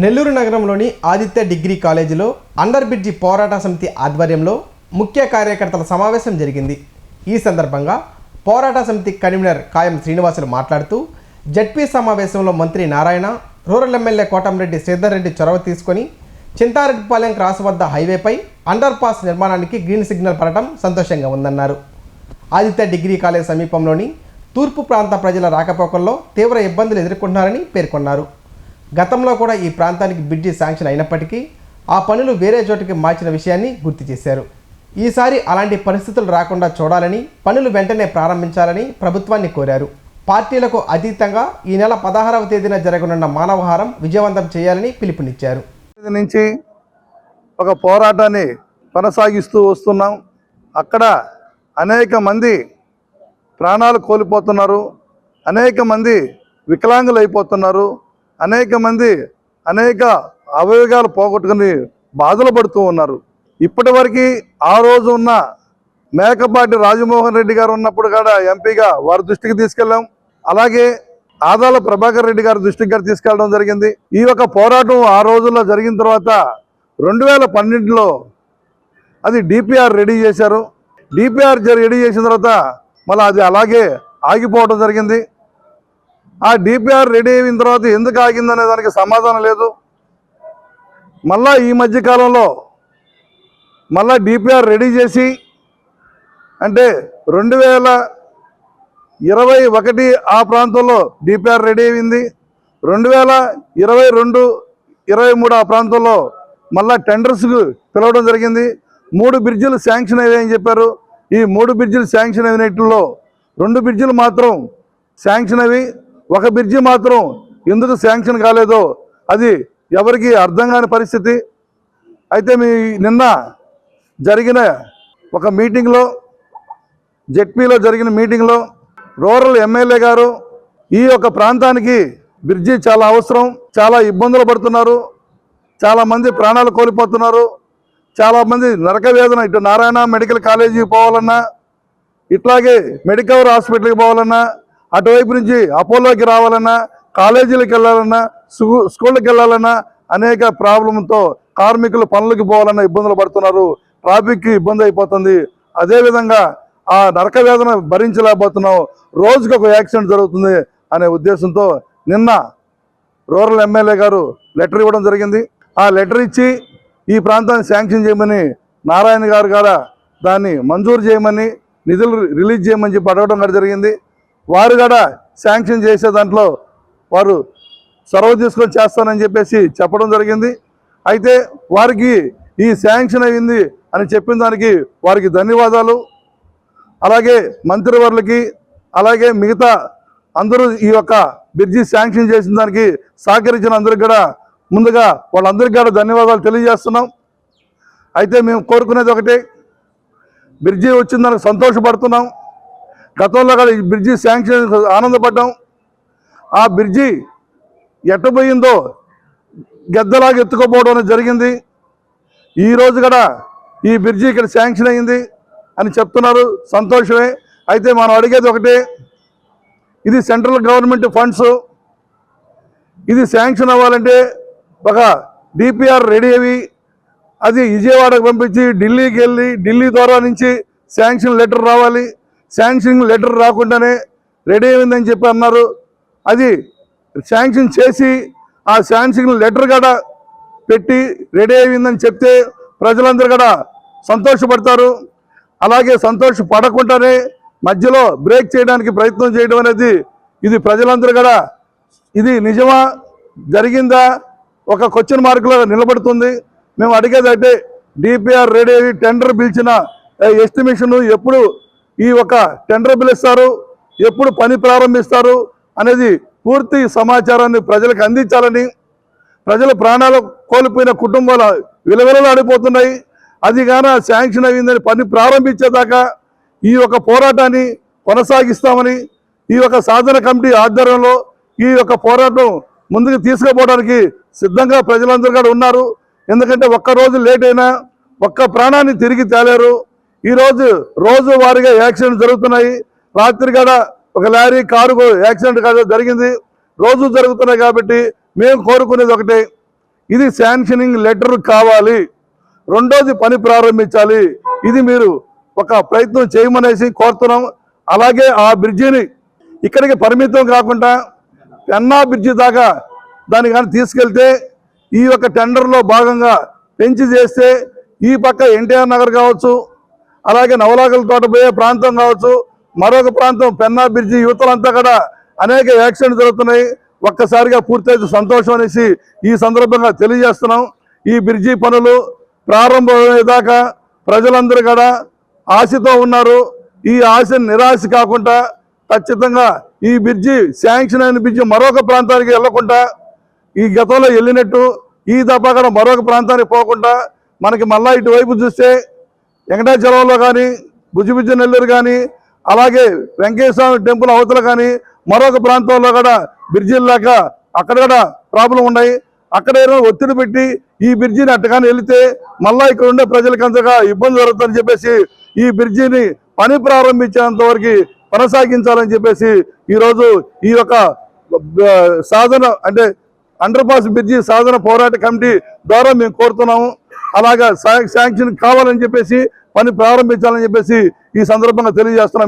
నెల్లూరు నగరంలోని ఆదిత్య డిగ్రీ కాలేజీలో under bridge పోరాట సమితి ఆధ్వర్యంలో ముఖ్య కార్యకర్తల సమావేశం జరిగింది. ఈ సందర్భంగా పోరాట సమితి కన్వీనర్ కాయం శ్రీనివాసులు మాట్లాడుతూ జడ్పీ సమావేశంలో మంత్రి నారాయణ రూరల్ ఎమ్మెల్యే కోటంరెడ్డి శ్రీధర్ రెడ్డి చొరవ తీసుకొని చింతారెడ్డిపాలెం క్రాస్ వద్ద హైవేపై అండర్ పాస్ నిర్మాణానికి గ్రీన్ సిగ్నల్ పడటం సంతోషంగా ఉందన్నారు. ఆదిత్య డిగ్రీ కాలేజ్ సమీపంలోని తూర్పు ప్రాంత ప్రజల రాకపోకల్లో తీవ్ర ఇబ్బందులు ఎదుర్కొంటున్నారని పేర్కొన్నారు. గతంలో కూడా ఈ ప్రాంతానికి బ్రిడ్జి శాంక్షన్ అయినప్పటికీ ఆ పనులు వేరే చోటికి మార్చిన విషయాన్ని గుర్తు చేశారు. ఈసారి అలాంటి పరిస్థితులు రాకుండా చూడాలని పనులు వెంటనే ప్రారంభించాలని ప్రభుత్వాన్ని కోరారు. పార్టీలకు అతీతంగా ఈ నెల పదహారవ తేదీన జరగనున్న మానవహారం విజయవంతం చేయాలని పిలుపునిచ్చారు. నుంచి ఒక పోరాటాన్ని కొనసాగిస్తూ వస్తున్నాం. అక్కడ అనేక మంది ప్రాణాలు కోల్పోతున్నారు. అనేక మంది వికలాంగులు అయిపోతున్నారు అనేక మంది అనేక అవయోగాలు పోగొట్టుకుని బాధలు పడుతూ ఉన్నారు. ఇప్పటి వరకు ఆ రోజు ఉన్న మేకపాటి రాజమోహన్ రెడ్డి గారు ఉన్నప్పుడు కూడా ఎంపీగా వారి దృష్టికి తీసుకెళ్ళాం. అలాగే ఆదాల ప్రభాకర్ రెడ్డి గారి దృష్టికి గారు తీసుకెళ్ళడం జరిగింది. ఈ యొక్క పోరాటం ఆ రోజుల్లో జరిగిన తర్వాత రెండు వేల పన్నెండులో అది డిపిఆర్ రెడీ చేశారు. డిపిఆర్ రెడీ చేసిన తర్వాత మళ్ళీ అది అలాగే ఆగిపోవడం జరిగింది. ఆ డిపిఆర్ రెడీ అయిన తర్వాత ఎందుకు ఆగిందనే దానికి సమాధానం లేదు. మళ్ళా ఈ మధ్య కాలంలో మళ్ళా డిపిఆర్ రెడీ చేసి అంటే రెండు వేల ఇరవై ఒకటి ఆ ప్రాంతంలో డిపిఆర్ రెడీ అయింది. రెండు వేల ఇరవై రెండు ఇరవై మూడు ఆ ప్రాంతంలో మళ్ళా టెండర్స్కు పిలవడం జరిగింది. మూడు బ్రిడ్జిలు శాంక్షన్ అయ్యాయని చెప్పారు. ఈ మూడు బ్రిడ్జిలు శాంక్షన్ అయినట్లో రెండు బ్రిడ్జిలు మాత్రం శాంక్షన్ అవి ఒక బ్రిడ్జి మాత్రం ఎందుకు శాంక్షన్ కాలేదో అది ఎవరికి అర్థం కాని పరిస్థితి. అయితే మీ నిన్న జరిగిన ఒక మీటింగ్లో జెడ్పీలో జరిగిన మీటింగ్లో రూరల్ ఎమ్మెల్యే గారు ఈ యొక్క ప్రాంతానికి బ్రిడ్జి చాలా అవసరం చాలా ఇబ్బందులు పడుతున్నారు చాలామంది ప్రాణాలు కోల్పోతున్నారు చాలామంది నరకవేదన నరక వేదన ఇటు నారాయణ మెడికల్ కాలేజీకి పోవాలన్నా ఇట్లాగే మెడికవర్ హాస్పిటల్కి పోవాలన్నా అటువైపు నుంచి అపోలోకి రావాలన్నా కాలేజీలకు వెళ్ళాలన్నా స్కూళ్ళకి వెళ్ళాలన్నా అనేక ప్రాబ్లంతో కార్మికులు పనులకు పోవాలన్నా ఇబ్బందులు పడుతున్నారు. ట్రాఫిక్ ఇబ్బంది అయిపోతుంది. అదేవిధంగా ఆ నరక వేదన భరించలేకపోతున్నాం రోజుకి ఒక యాక్సిడెంట్ జరుగుతుంది అనే ఉద్దేశంతో నిన్న రూరల్ ఎమ్మెల్యే గారు లెటర్ ఇవ్వడం జరిగింది. ఆ లెటర్ ఇచ్చి ఈ ప్రాంతాన్ని శాంక్షన్ చేయమని నారాయణ గారు కూడా దాన్ని మంజూరు చేయమని నిధులు రిలీజ్ చేయమని చెప్పి అడగడం కూడా జరిగింది. వారు కూడా శాంక్షన్ చేసే దాంట్లో వారు చొరవ తీసుకొని చేస్తానని చెప్పేసి చెప్పడం జరిగింది. అయితే వారికి ఈ శాంక్షన్ అయింది అని చెప్పిన దానికి వారికి ధన్యవాదాలు. అలాగే మంత్రివర్లకి అలాగే మిగతా అందరూ ఈ యొక్క బ్రిడ్జి శాంక్షన్ చేసిన దానికి సహకరించిన అందరికి కూడా ముందుగా వాళ్ళందరికీ కూడా ధన్యవాదాలు తెలియజేస్తున్నాం. అయితే మేము కోరుకునేది ఒకటి బ్రిడ్జి వచ్చిన దానికి సంతోషపడుతున్నాం. గతంలో కూడా ఈ బ్రిడ్జి శాంక్షన్ ఆనందపడ్డాం. ఆ బ్రిడ్జి ఎట్టబోయిందో గద్దలాగా ఎత్తుకోపోవడం అనేది జరిగింది. ఈరోజు కూడా ఈ బ్రిడ్జి ఇక్కడ శాంక్షన్ అయింది అని చెప్తున్నారు. సంతోషమే. అయితే మనం అడిగేది ఒకటే ఇది సెంట్రల్ గవర్నమెంట్ ఫండ్స్. ఇది శాంక్షన్ అవ్వాలంటే ఒక డిపిఆర్ రెడీ అవి అది విజయవాడకు పంపించి ఢిల్లీకి వెళ్ళి ఢిల్లీ ద్వారా నుంచి శాంక్షన్ లెటర్ రావాలి. శాంక్షన్ లెటర్ రాకుండానే రెడీ అయిందని చెప్పి అన్నారు. అది శాంక్షన్ చేసి ఆ శాంక్షన్ లెటర్ కూడా పెట్టి రెడీ అయిందని చెప్తే ప్రజలందరూ కూడా సంతోషపడతారు. అలాగే సంతోషపడకుండానే మధ్యలో బ్రేక్ చేయడానికి ప్రయత్నం చేయడం అనేది ఇది ప్రజలందరూ కూడా ఇది నిజమా? జరిగిందా? ఒక క్వశ్చన్ మార్కులో నిలబడుతుంది. మేము అడిగేది అయితే డిపిఆర్ రెడీ అయ్యి టెండర్ పిలిచిన ఎస్టిమేషన్ ఎప్పుడు ఈ ఒక టెండర్ పిలుస్తారు ఎప్పుడు పని ప్రారంభిస్తారు అనేది పూర్తి సమాచారాన్ని ప్రజలకు అందించాలని ప్రజల ప్రాణాలు కోల్పోయిన కుటుంబాల విలువలలో ఆడిపోతున్నాయి. అది గాన శాంక్షన్ అయిందని పని ప్రారంభించేదాకా ఈ యొక్క పోరాటాన్ని కొనసాగిస్తామని ఈ యొక్క సాధన కమిటీ ఆధ్వర్యంలో ఈ యొక్క పోరాటం ముందుకు తీసుకుపోవడానికి సిద్ధంగా ప్రజలందరూ కూడా ఉన్నారు. ఎందుకంటే ఒక్క రోజు లేట్ అయినా ఒక్క ప్రాణాన్ని తిరిగి తేలేరు. ఈరోజు రోజువారీగా యాక్సిడెంట్ జరుగుతున్నాయి. రాత్రి కూడా ఒక లారీ కారు యాక్సిడెంట్ కాదు జరిగింది. రోజు జరుగుతున్నాయి కాబట్టి మేము కోరుకునేది ఒకటే. ఇది శాంక్షనింగ్ లెటర్ కావాలి. రెండోది పని ప్రారంభించాలి. ఇది మీరు ఒక ప్రయత్నం చేయమనేసి కోరుతున్నాం. అలాగే ఆ బ్రిడ్జిని ఇక్కడికి పరిమితం కాకుండా పెన్నా బ్రిడ్జి దాకా దాన్ని కానీ తీసుకెళ్తే ఈ యొక్క టెండర్లో భాగంగా పెంచి చేస్తే ఈ పక్క ఎన్టీఆర్ నగర్ కావచ్చు అలాగే నవలాగల తోట పోయే ప్రాంతం కావచ్చు మరొక ప్రాంతం పెన్నా బ్రిడ్జి యువతలంతా కూడా అనేక యాక్సిడెంట్ జరుగుతున్నాయి. ఒక్కసారిగా పూర్తయితే సంతోషం అనేసి ఈ సందర్భంగా తెలియజేస్తున్నాం. ఈ బ్రిడ్జి పనులు ప్రారంభమయ్యేదాకా ప్రజలందరూ కూడా ఆశతో ఉన్నారు. ఈ ఆశ నిరాశ కాకుండా ఖచ్చితంగా ఈ బ్రిడ్జి శాంక్షన్ అయిన బ్రిడ్జి మరొక ప్రాంతానికి వెళ్ళకుండా ఈ గతంలో వెళ్ళినట్టు ఈ దఫా కూడా మరొక ప్రాంతానికి పోకుండా మనకి మళ్ళా ఇటువైపు చూస్తే వెంకటాచలంలో కానీ భుజభుజ నెల్లూరు కానీ అలాగే వెంకటేశ్వర టెంపుల్ అవతల కానీ మరొక ప్రాంతంలో కూడా బ్రిడ్జిలు లేక అక్కడ కూడా ప్రాబ్లం ఉన్నాయి. అక్కడ ఏదైనా ఒత్తిడి పెట్టి ఈ బ్రిడ్జిని అట్టగానే వెళితే మళ్ళా ఇక్కడ ఉండే ప్రజలకు అంతగా ఇబ్బంది జరుగుతుందని చెప్పేసి ఈ బ్రిడ్జిని పని ప్రారంభించేంత వరకు కొనసాగించాలని చెప్పేసి ఈరోజు ఈ యొక్క సాధన అంటే అండర్ పాస్ బ్రిడ్జి సాధన పోరాట కమిటీ ద్వారా మేము కోరుతున్నాము. అలాగా శాంక్షన్ కావాలని చెప్పేసి పని ప్రారంభించాలని చెప్పేసి ఈ సందర్భంగా తెలియజేస్తున్నాం.